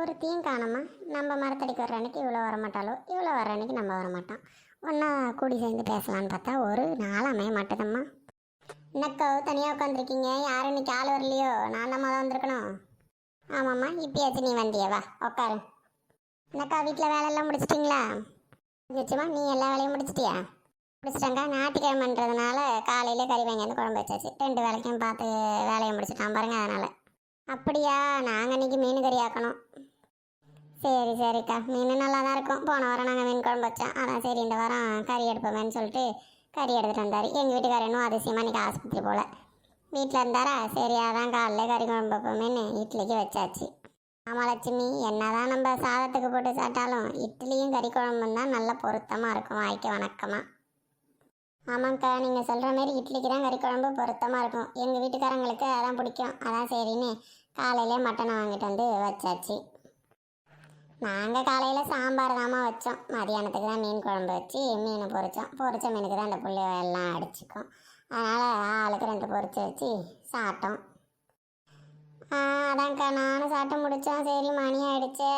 ஒருத்தையும் காணோமா நம்ம மரத்தடிக்கு வர்ற அன்னைக்கு இவ்வளோ வரமாட்டாளோ? இவ்வளோ வர்ற அன்னைக்கு நம்ம வரமாட்டோம். ஒன்றா கூடி சேர்ந்து பேசலான்னு பார்த்தா ஒரு நாள் அமைய மாட்டேதம்மா. என்னக்கோ தனியாக உட்காந்துருக்கீங்க யாரும் இன்னைக்கு ஆள் வரலையோ? நான் தான் வந்திருக்கணும். ஆமாம்மா இப்பயாச்சும் நீ வந்தியவா உட்காரு. என்னக்கா வீட்டில் வேலையெல்லாம் முடிச்சிட்டிங்களா? முடிச்சிச்சுமா நீ எல்லா வேலையும் முடிச்சிட்டியா? முடிச்சிட்டாங்க ஞாயிற்றுக்கிழமைன்றதுனால காலையில் கறி வாங்கி குழம்பு வச்சாச்சு. ரெண்டு வேலைக்கும் பார்த்து வேலையை முடிச்சிட்டான் பாருங்க அதனால். அப்படியா? நாங்கள் இன்னைக்கு மீன் கறி ஆக்கணும். சரி சரிக்கா. மீன் நல்லா தான் இருக்கும். போன வாரம் நாங்கள் மீன் குழம்பு வச்சோம். அதான் சரி இந்த வாரம் கறி எடுப்போமேன்னு சொல்லிட்டு கறி எடுத்துகிட்டு வந்தார். எங்கள் வீட்டுக்காரர் இன்னும் அதிசயமாக இன்றைக்கி ஆஸ்பத்திரி போல். வீட்டில் இருந்தாரா? சரி அதான் காலைல கறி குழம்பு வைப்போமேன்னு இட்லிக்கு வச்சாச்சு. ஆமாம் லட்சுமி என்னதான் நம்ம சாதத்துக்கு போட்டு சாப்பிட்டாலும் இட்லியும் கறி குழம்பும் தான் நல்ல பொருத்தமாக இருக்கும். வாய்க்கு வணக்கமாக ஆமாங்க்கா நீங்கள் சொல்கிற மாதிரி இட்லிக்கு தான் கறி குழம்பு பொருத்தமாக இருக்கும். எங்கள் வீட்டுக்காரங்களுக்கு அதான் பிடிக்கும். அதான் சரின்னு காலையிலே மட்டனை வாங்கிட்டு வந்து வச்சாச்சு. நாங்கள் காலையில் சாம்பார் தாமா வச்சோம். மதியானத்துக்கு தான் மீன் குழம்பு வச்சு மீன் பொரிச்சோம். பொரிச்ச மீனுக்கு தான் அந்த புள்ளி எல்லாம் அடிச்சுக்கும். அதனால் ஆளுக்கு ரெண்டு பொரிச்சு வச்சு சாப்பிட்டோம். அதான்க்கா நானும் சாப்பிட்டு முடித்தோம் சரி மணி ஆகிடுச்சு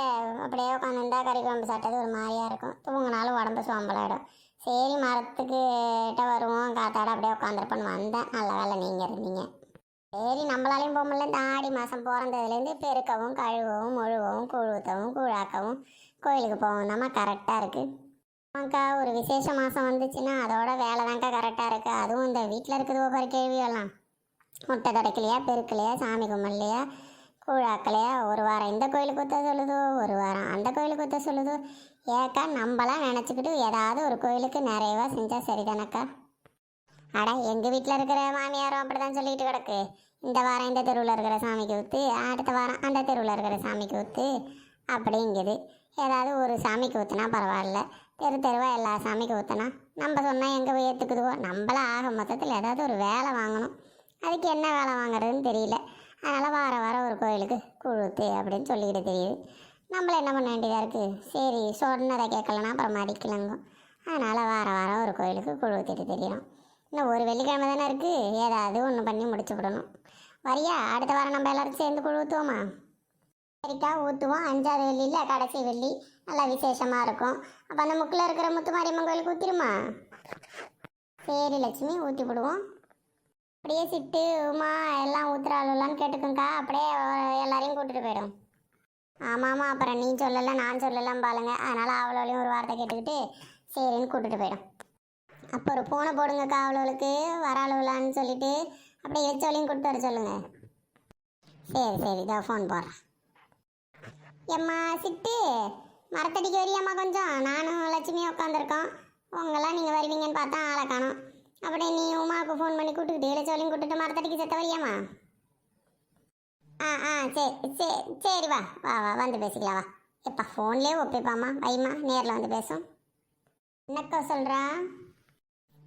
அப்படியே உட்காந்துருந்தா கறி குழம்பு சாப்பிட்டது ஒரு மாதிரியாக இருக்கும். தூங்கினாலும் உடம்பு சோம்பலாயிடும். சரி மரத்துக்கு கிட்ட வருவோம். காத்தாட அப்படியே உட்காந்துருப்பேன்னு வந்தேன். நல்ல வேலை நீங்கள் இருந்தீங்க. சரி நம்மளாலையும் போக முடியல. இந்த ஆடி மாதம் பிறந்ததுலேருந்து பெருக்கவும் கழுவவும் முழுவவும் குழுத்தவும் கூழாக்கவும் கோயிலுக்கு போவோம் நம்ம கரெக்டாக இருக்குது ஆமாக்கா ஒரு விசேஷ மாதம் வந்துச்சுன்னா அதோட வேலை தான்க்கா கரெக்டாக இருக்குது அதுவும் இந்த வீட்டில் இருக்குது ஒவ்வொரு கேள்வியெல்லாம். முட்டை துடைக்கலையா பெருக்கலையா சாமி கும்பிடலையா கூழாக்கலையா? ஒரு வாரம் இந்த கோயிலுக்கு ஒத்த சொல்லுதோ ஒரு வாரம் அந்த கோயிலுக்கு ஒத்த சொல்லுதோ? ஏக்கா நம்மளாம் நினச்சிக்கிட்டு ஏதாவது ஒரு கோயிலுக்கு நிறையவா செஞ்சால் சரிதானக்கா? அட எங்கள் வீட்டில் இருக்கிற மாமியாரும் அப்படி தான் சொல்லிட்டு கிடக்கு. இந்த வாரம் இந்த தெருவில் இருக்கிற சாமிக்கு ஊற்று அடுத்த வாரம் அந்த தெருவில் இருக்கிற சாமிக்கு ஊற்று அப்படிங்குது ஏதாவது ஒரு சாமிக்கு ஊற்றுனா பரவாயில்ல. தெரு தெருவாக எல்லா சாமிக்கு ஊற்றுனா நம்ம சொன்னால் எங்கே போய் ஏற்றுக்குதுவோ நம்மளா ஆக மொத்தத்தில் ஏதாவது ஒரு வேலை வாங்கணும். அதுக்கு என்ன வேலை வாங்குறதுன்னு தெரியல. அதனால் வார வாரம் ஒரு கோயிலுக்கு குழுத்து அப்படின்னு சொல்லிக்கிட்டு தெரியுது. நம்மள என்ன பண்ண வேண்டியதாக இருக்குது சரி சொன்னதை கேட்கலன்னா அப்புறம் மதிக்கலங்க அதனால் வார வாரம் ஒரு கோயிலுக்கு குழு ஊற்றிட்டு தெரியும். இன்னும் ஒரு வெள்ளிக்கிழமை தானே இருக்குது ஏதாவது ஒன்று பண்ணி முடிச்சு விடணும். வரியா? அடுத்த வாரம் நம்ம எல்லாரும் சேர்ந்து குழு ஊற்றுவோமா சரிக்கா ஊற்றுவோம் அஞ்சாவது வெள்ளியில் கடைசி வெள்ளி. நல்லா விசேஷமாக இருக்கும். அப்போ அந்த முக்கில் இருக்கிற முத்துமாரியம்மன் கோயிலுக்கு ஊற்றிருமா சரி லட்சுமி ஊற்றி விடுவோம். அப்படியே சிட்டு உமா எல்லாம் ஊற்றுறாளுலான்னு கேட்டுக்கோங்க்கா அப்படியே எல்லாரையும் கூட்டிட்டு போயிடும். ஆமாம்மா அப்புறம் நீ சொல்லலாம் நான் சொல்லலாம் பாருங்க. அதனால் அவளோலையும் ஒரு வார்த்தை கேட்டுக்கிட்டு சரின்னு கூட்டிட்டு போயிடும். அப்போ ஒரு ஃபோனை போடுங்கக்கா அவளுக்கு வர அளவுலான்னு சொல்லிட்டு அப்படியே எச்சோலையும் கூப்பிட்டு வர சொல்லுங்க. சரி சரி இதோ ஃபோன் போடுறேன். எம்மா சிட்டு மரத்தடிக்கு வரியம்மா கொஞ்சம். நானும் லட்சுமியும் உட்காந்துருக்கோம் உங்களாம் நீங்கள் வருவீங்கன்னு பார்த்தா ஆளை காணும். அப்படியே நீ உமாவுக்கு ஃபோன் பண்ணி கூப்பிட்டுக்கிட்டு இளைச்சோலையும் கூப்பிட்டு மரத்தடிக்கு செத்த வரியாம்மா? ஆ ஆ சரி சரி சரி வா வா வா வந்து பேசிக்கலாம் வா. எப்பா ஃபோன்லேயே ஒப்பிப்பாம்மா வைமா நேரில் வந்து பேசும். என்னக்கா சொல்கிறா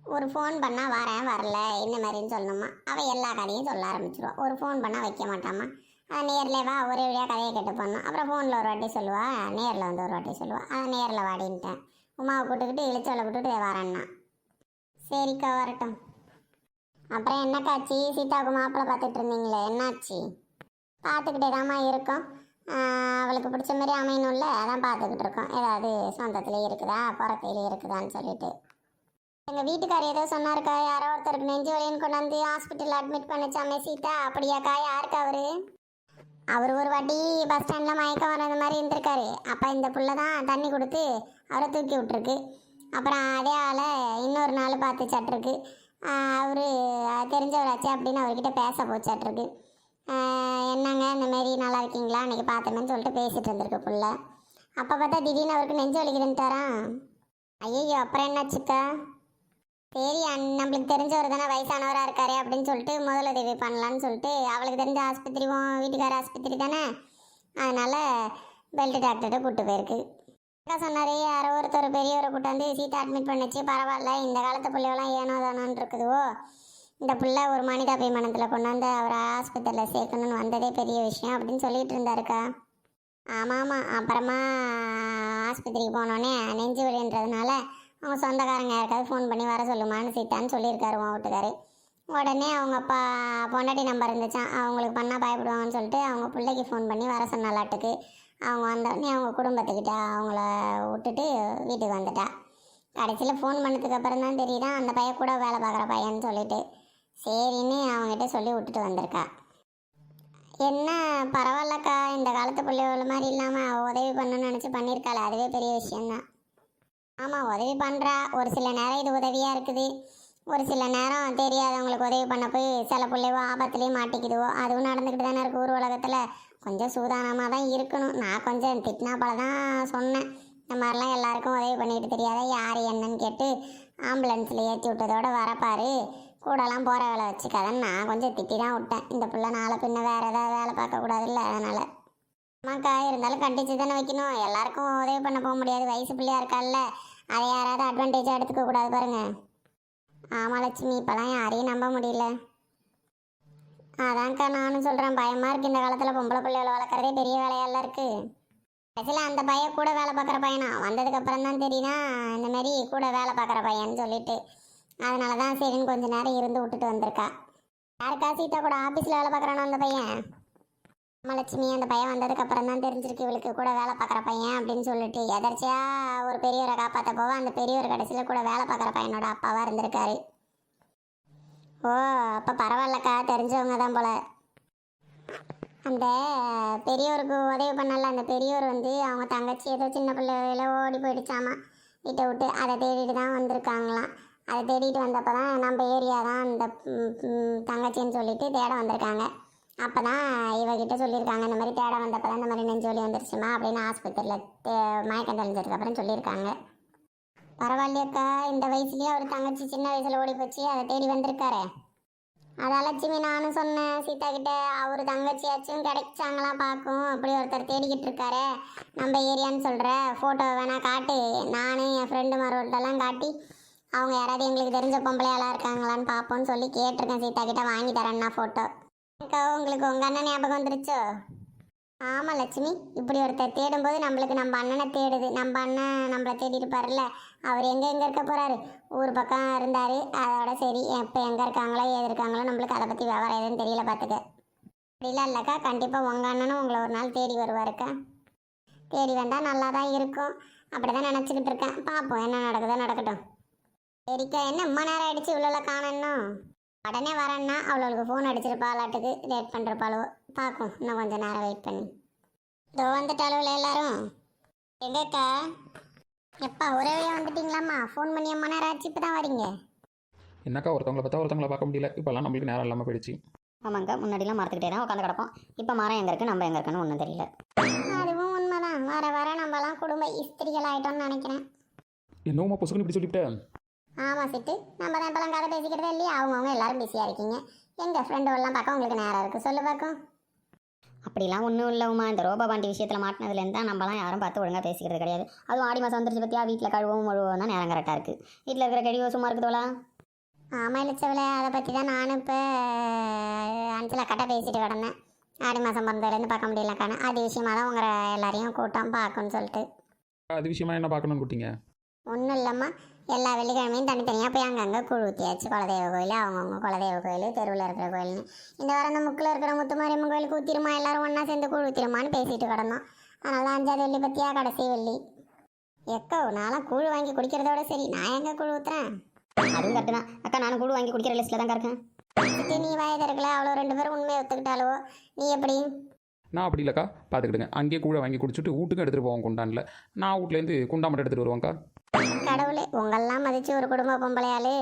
ஒரு ஃபோன் பண்ணால் வரேன் வரல என்ன மாதிரின்னு சொல்லணுமா? அவள் எல்லா கதையும் சொல்ல ஆரம்பிச்சிருவான் ஒரு ஃபோன் பண்ணால் வைக்க மாட்டாம்மா நேரில் வா ஒரே வழியாக கதையை கேட்டு போடணும். அப்புறம் ஃபோனில் ஒரு வாட்டி சொல்லுவா நேரில் வந்து ஒரு வாட்டி சொல்லுவா. அதை நேரில் வாடின்ட்டேன். உமாவை கூட்டுக்கிட்டு இழிச்சோலை கூட்டுட்டு வரேன்னா. சரிக்கா வரட்டும். அப்புறம் என்னக்காச்சு சீதாவுக்கு மாப்பிள்ளை பார்த்துட்டு இருந்தீங்களே என்னாச்சு? பார்த்துக்கிட்டே தாம்மா இருக்கோம். அவளுக்கு பிடிச்ச மாதிரி அமையணும்ல அதான் பார்த்துக்கிட்டு இருக்கோம். ஏதாவது சொந்தத்துலேயே இருக்குதா புறத்தையிலே இருக்குதான்னு சொல்லிட்டு. எங்கள் வீட்டுக்கார் ஏதோ சொன்னாருக்கா யாரோ ஒருத்தருக்கு நெஞ்சு வலின்னு கொண்டாந்து ஹாஸ்பிட்டலில் அட்மிட் பண்ணிச்சாமே சீதா அப்படியாக்கா யாருக்கா அவரு? அவர் ஒரு வாட்டி பஸ் ஸ்டாண்டில் மயக்கம் வர்றது மாதிரி இருந்திருக்காரு. அப்போ இந்த புள்ள தான் தண்ணி கொடுத்து அவரை தூக்கி விட்டுருக்கு. அப்புறம் அதே ஆளை இன்னொரு நாள் பார்த்து சட்டிருக்கு. அவர் தெரிஞ்சவராச்சு அப்படின்னு அவர்கிட்ட பேச போச்சாட்டிருக்கு என்னங்க இந்த மாரி நல்லா இருக்கீங்களா? அன்றைக்கி பார்த்தோமேன்னு சொல்லிட்டு பேசிகிட்டு இருந்திருக்கு புள்ள. அப்போ பார்த்தா திடீர்னு அவருக்கு நெஞ்சு வலிக்குதுன்னு தரான் ஐயோ அப்புறம் என்னாச்சுக்கா? சரி நம்மளுக்கு தெரிஞ்சவர் தானே வயசானவராக இருக்காரு அப்படின்னு சொல்லிட்டு முதலுதவி பண்ணலான்னு சொல்லிட்டு அவளுக்கு தெரிஞ்ச ஆஸ்பத்திரி வீட்டுக்கார ஆஸ்பத்திரி தானே? அதனால் பெல்ட் டாக்டர்கிட்ட கூப்பிட்டு போயிருக்கு. அக்கா சொன்னார் யாரோ ஒருத்தர் பெரியவரை கூட்டாந்து சீட்டை அட்மிட் பண்ணிச்சு பரவாயில்ல இந்த காலத்து பிள்ளைகளாம் ஏனோ தானோன்னு இருக்குதுவோ. இந்த பிள்ளை ஒரு மனிதாபிமானத்தில் கொண்டாந்து அவரை ஆஸ்பத்திரியில் சேர்க்கணும்னு வந்ததே பெரிய விஷயம் அப்படின்னு சொல்லிட்டு இருந்தாருக்கா. ஆமாம் ஆமாம் அப்புறமா ஆஸ்பத்திரிக்கு போனோடனே நெஞ்சு வலின்றதுனால அவங்க சொந்தக்காரங்க யாருக்காவது ஃபோன் பண்ணி வர சொல்லுமான்னு சீட்டான்னு சொல்லியிருக்காரு உன் வீட்டுக்காரு உடனே அவங்க பா பொண்டாட்டி நம்பர் இருந்துச்சான் அவங்களுக்கு பண்ணால் பயப்படுவாங்கன்னு சொல்லிட்டு அவங்க பிள்ளைக்கு ஃபோன் பண்ணி வர சொன்னாலாட்டுக்கு அவங்க வந்தோடனே அவங்க குடும்பத்துக்கிட்ட அவங்கள விட்டுட்டு வீட்டுக்கு வந்துட்டா. கடைசியில் ஃபோன் பண்ணதுக்கப்புறம் தான் தெரியுதான் அந்த பையன் கூட வேலை பார்க்குற பையன்னு சொல்லிட்டு. சரின்னு அவங்ககிட்ட சொல்லி விட்டுட்டு வந்திருக்கா. என்ன பரவாயில்லக்கா இந்த காலத்து பிள்ளைகள் மாதிரி இல்லாமல் உதவி பண்ணணும்னு நினச்சி பண்ணியிருக்காள் அதுவே பெரிய விஷயந்தான் ஆமாம் உதவி பண்ணுறா ஒரு சில நேரம் இது உதவியாக இருக்குது. ஒரு சில நேரம் தெரியாதவங்களுக்கு உதவி பண்ண போய் சில பிள்ளைவோ ஆபத்துலேயும் மாட்டிக்குதுவோ அதுவும் நடந்துக்கிட்டு தானே இருக்குது ஊர் உலகத்தில். கொஞ்சம் சூதானமாக தான் இருக்கணும். நான் கொஞ்சம் திட்டினா போல தான் சொன்னேன். இந்த மாதிரிலாம் எல்லாருக்கும் உதவி பண்ணிட்டு தெரியாத யார் என்னன்னு கேட்டு ஆம்புலன்ஸில் ஏற்றி விட்டதோட வரப்பாரு. கூடலாம் போகிற வேலை வச்சுக்காதன்னு நான் கொஞ்சம் திட்டி தான் விட்டேன். இந்த பிள்ளை நாளை பின்ன வேறு ஏதாவது வேலை பார்க்கக்கூடாதுல்ல அதனால். ஆமாக்கா இருந்தாலும் கண்டிச்சு தானே வைக்கணும். எல்லாருக்கும் உதவி பண்ண போக முடியாது. வயசு பிள்ளையாக இருக்கால்ல அதை யாராவது அட்வான்டேஜாக எடுத்துக்க கூடாது பாருங்க. ஆமாம் லட்சுமி இப்போலாம் யாரையும் நம்ப முடியல. அதான்க்கா நானும் சொல்கிறேன் பயமாக இருக்குது இந்த காலத்தில் பொம்பளை பிள்ளைகளை வளர்க்குறதே பெரிய வேலையெல்லாம் இருக்குது கடைசியில் அந்த பையன் கூட வேலை பார்க்குற பையனா? வந்ததுக்கப்புறம் தான் தெரியுனா இந்தமாரி கூட வேலை பார்க்குற பையன்னு சொல்லிட்டு. அதனால தான் சரின்னு கொஞ்ச நேரம் இருந்து விட்டுட்டு வந்திருக்கா. யாருக்கா சீதா கூட ஆஃபீஸில் வேலை பார்க்குறானோ அந்த பையன்? அம்மலட்சுமி அந்த பையன் வந்ததுக்கப்புறம் தான் தெரிஞ்சிருக்கு இவளுக்கு கூட வேலை பார்க்குற பையன் அப்படின்னு சொல்லிட்டு. எதர்ச்சியாக ஒரு பெரியவரை காப்பாற்ற போவ அந்த பெரியவர் கடைசியில் கூட வேலை பார்க்குற பையனோட அப்பாவாக இருந்திருக்காரு. ஓ அப்போ பரவாயில்லக்கா தெரிஞ்சவங்க தான் போல. அந்த பெரியவருக்கு உதவி பண்ணல அந்த பெரியவர் வந்து அவங்க தங்கச்சி ஏதோ சின்ன பிள்ளையில ஓடி போயிடுச்சாமா? வீட்டை விட்டு அதை தேடிட்டு தான் வந்திருக்காங்களாம். அதை தேடிட்டு வந்தப்போ தான் நம்ம ஏரியா தான் இந்த தங்கச்சின்னு சொல்லிட்டு தேட வந்திருக்காங்க. அப்போ தான் இவகிட்ட சொல்லியிருக்காங்க இந்த மாதிரி தேட வந்தப்போ தான் இந்த மாதிரி நெஞ்சோலி வந்துருச்சுமா அப்படின்னு ஆஸ்பத்திரியில் மயக்கம் தெளிஞ்சதுக்கப்புறம் சொல்லியிருக்காங்க. பரவாயில்லையக்கா இந்த வயசுலேயே அவர் தங்கச்சி சின்ன வயசில் ஓடி போச்சு அதை தேடி வந்திருக்காரு. அதை லட்சுமி நானும் சொன்னேன் சீதா கிட்ட அவர் தங்கச்சியாச்சும் கிடைச்சாங்களா பார்க்கும் அப்படி ஒருத்தர் தேடிக்கிட்டு இருக்காரு. நம்ம ஏரியான்னு சொல்கிற ஃபோட்டோ வேணால் காட்டு. நானும் என் ஃப்ரெண்டு மரோட்டெல்லாம் காட்டி அவங்க யாராவது எங்களுக்கு தெரிஞ்ச பொம்பளையாளாக இருக்காங்களான்னு பார்ப்போம்னு சொல்லி கேட்டிருக்கேன். சீதா கிட்ட வாங்கி தரேன்னா ஃபோட்டோ அக்கா உங்களுக்கு உங்கள் அண்ணன் ஞாபகம் வந்துருச்சோ? ஆமாம் லட்சுமி. இப்படி ஒருத்தர் தேடும்போது நம்மளுக்கு நம்ம அண்ணனை தேடுது. நம்ம அண்ணன் நம்மளை தேடி இருப்பார்ல அவர் எங்கே எங்கே இருக்க போகிறாரு ஊர் பக்கம் இருந்தார். அதோட சரி எப்போ எங்கே இருக்காங்களோ ஏது இருக்காங்களோ நம்மளுக்கு அதை பற்றி விவரம் எதுவும் தெரியல பார்த்துக்க அப்படிலாம் இல்லைக்கா. கண்டிப்பாக உங்கள் அண்ணனும் உங்களை ஒரு நாள் தேடி வருவாருக்கா? தேடி வந்தால் நல்லா தான் இருக்கும். அப்படி தான் நினச்சிக்கிட்டு இருக்கேன். பார்ப்போம் என்ன நடக்குதோ நடக்கட்டும். சரிக்கா என்ன அம்மா நேரம் ஆயிடுச்சு? இவ்வளோ காணணும் உடனே வரேன்னா அவளுக்கு ஃபோன் அடிச்சிருப்பாளாட்டுக்கு லேட் பண்ணுறப்பாளோ பார்க்கும் இன்னும் கொஞ்சம் நேரம் வெயிட் பண்ணி. இதோ வந்துட்டாளுல எல்லாரும். எங்கக்கா? எப்பா ஒரே வழியாக வந்துட்டீங்களாம்மா? ஃபோன் பண்ணி அம்மா நேரம் ஆச்சு இப்போ தான் வரீங்க. என்னக்கா ஒருத்தவங்களை பார்த்தா ஒருத்தவங்களை பார்க்க முடியல. இப்போல்லாம் நம்மளுக்கு நேரம் இல்லாமல் போயிடுச்சு. ஆமாங்க முன்னாடிலாம் மரத்துக்கிட்டே தான் உட்காந்து கிடப்போம். இப்போ மரம் எங்கே இருக்குது நம்ம எங்கே இருக்குன்னு ஒன்றும் தெரியல. அதுவும் உண்மைதான். வர வர நம்மலாம் குடும்ப இஸ்திரிகள் ஆயிட்டோம்னு நினைக்கிறேன். என்னவுமா பொசுக்குன்னு இப்படி சொல்லிவிட்டேன் ஆமாம் சிட்டு. நம்ம தான் இப்போலாம் கதை பேசிக்கிறதே இல்லையா? அவங்கவுங்க எல்லாரும் பிஸியாக இருக்கீங்க. எங்கள் ஃப்ரெண்டுகள்லாம் பார்க்க உங்களுக்கு நேரம் இருக்குது சொல்லு பார்க்கும். அப்படிலாம் ஒன்றும் இல்லைம்மா இந்த ரோபா பாண்டி விஷயத்தில் மாட்டினதுலேருந்து தான் நம்மலாம் யாரும் பார்த்து ஒழுங்காக பேசிக்கிறது கிடையாது. அதுவும் ஆடி மாதம் வந்துருச்சு பற்றியா வீட்டில் கழுவும் முழுவும் தான் நேரம் கரெக்டாக இருக்குது வீட்டில் இருக்கிற கழிவு சும்மா இருக்குதுவளா ஆமாம் இளிச்சவளே. அதை பற்றி தான் நானும் இப்போ அஞ்சல் அக்கட்ட பேசிட்டு கிடந்தேன். ஆடி மாதம் பிறந்ததுலேருந்து பார்க்க முடியலக்கான அது விஷயமா தான் உங்களை எல்லாரையும் கூட்டம் பார்க்கணும்னு சொல்லிட்டு. அது விஷயமா என்ன பார்க்கணும்னு கூட்டிங்க ஒன்றும் இல்லைம்மா. எல்லா வெள்ளிக்கிழமையும் தனித்தனியாக போய் அங்கங்கே கூழ் ஊற்றியாச்சு குலதெய்வ கோயில் அவங்கவுங்க குலதெய்வ கோயில் தெருவில் இருக்கிற கோயில்னு. இந்த வாரம் அந்த முக்கில் இருக்கிற முத்துமாரியம்மன் கோயிலுக்கு ஊற்றிருமா எல்லாரும் ஒன்றா சேர்ந்து கூழ் ஊற்றிருமான்னு பேசிட்டு கிடந்தோம். அதனால அஞ்சாவது வெள்ளி பற்றியா கடைசி வெள்ளி. எக்கோ நான்லாம் கூழ் வாங்கி குடிக்கிறதோட சரி. நான் எங்கே கூழ் ஊற்றுறேன் அதுவும் கரெக்டு தான். அக்கா நானும் கூழ் வாங்கி குடிக்கிற லிஸ்ட்டில் தான் இருக்கேன் நீ வயது இருக்கல அவ்வளோ ரெண்டு பேரும் உண்மையை ஒத்துக்கிட்டாலோ நீ எப்படி? நான் அப்படி இல்லைக்கா. பார்த்துக்கிடுங்க அங்கேயே கூட வாங்கி குடிச்சிட்டு வீட்டுக்கும் எடுத்துகிட்டு போவோம் குண்டானில். நான் வீட்லேருந்து குண்டா மட்டும் எடுத்துகிட்டு வருவாங்க்கா கடவுளே உங்களெல்லாம் மதித்து ஒரு குடும்ப பொம்பளையாளு.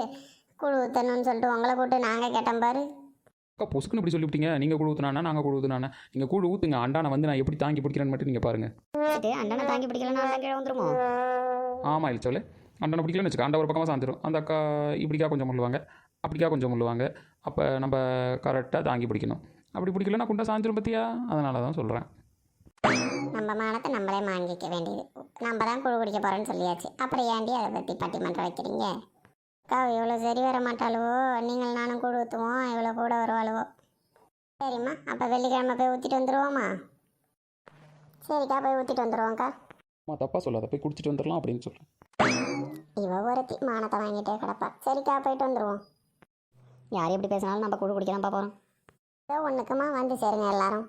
குழு ஊற்றணும்னு சொல்லிட்டு உங்களை கூப்பிட்டு நாங்கள் கேட்டோம் பாரு. அக்கா பொசுக்குன்னு இப்படி சொல்லிவிட்டீங்க நீங்கள் கூழ் ஊற்றுனானா நாங்கள் கூழ் ஊற்றுனானா நீங்கள் கூழ் ஊற்றுங்க அண்டானை வந்து நான் எப்படி தாங்கி பிடிக்கிறேன்னு மட்டும் நீங்கள் பாருங்கள் அண்ணனை தாங்கி பிடிக்கலன்னா அண்ணன் கீழே வந்துருமோ? ஆமாம் இல்லச்சோலே அண்டனை பிடிக்கலன்னு வச்சுக்க. அண்டை ஒரு பக்கமாக சாந்துரும். அந்த அக்கா இப்படிக்கா கொஞ்சம் முள்ளுவாங்க. அப்படிக்கா கொஞ்சம் முள்ளுவாங்க. அப்போ நம்ம கரெக்டாக தாங்கி பிடிக்கணும். அப்படி பிடிக்கலன்னா குண்டா சாஞ்சிரும் பற்றியா அதனால தான் சொல்கிறேன் நம்ம மானத்தை நம்மளே வாங்கிக்க வேண்டியது. நம்ம தான் குழு குடிக்க போகிறோன்னு சொல்லியாச்சு. அப்புறம் ஏன்டி அதை பற்றி பட்டிமன்றம் வைக்கிறீங்க? அக்கா இவ்வளோ சரி வர மாட்டாளுவோ? நீங்கள் நானும் கூழ் ஊற்றுவோம் இவ்வளோ கூட வருவாளுவோ? சரிம்மா அப்போ வெள்ளிக்கிழமை போய் ஊற்றிட்டு வந்துடுவோமா சரிக்கா போய் ஊற்றிட்டு வந்துடுவோம்க்கா அம்மா தப்பாக சொல்லாத. போய் குடிச்சிட்டு வந்துடலாம் அப்படின்னு சொல்கிறேன் இவ ஒருத்தி மானத்தை வாங்கிட்டே கிடப்பா. சரிக்கா போயிட்டு வந்துடுவோம் யார் எப்படி பேசினாலும் நம்ம கூடு குடிக்க தான் போகிறோம் ஏதோ ஒன்றுக்குமா வந்து சேருங்க எல்லாரும்.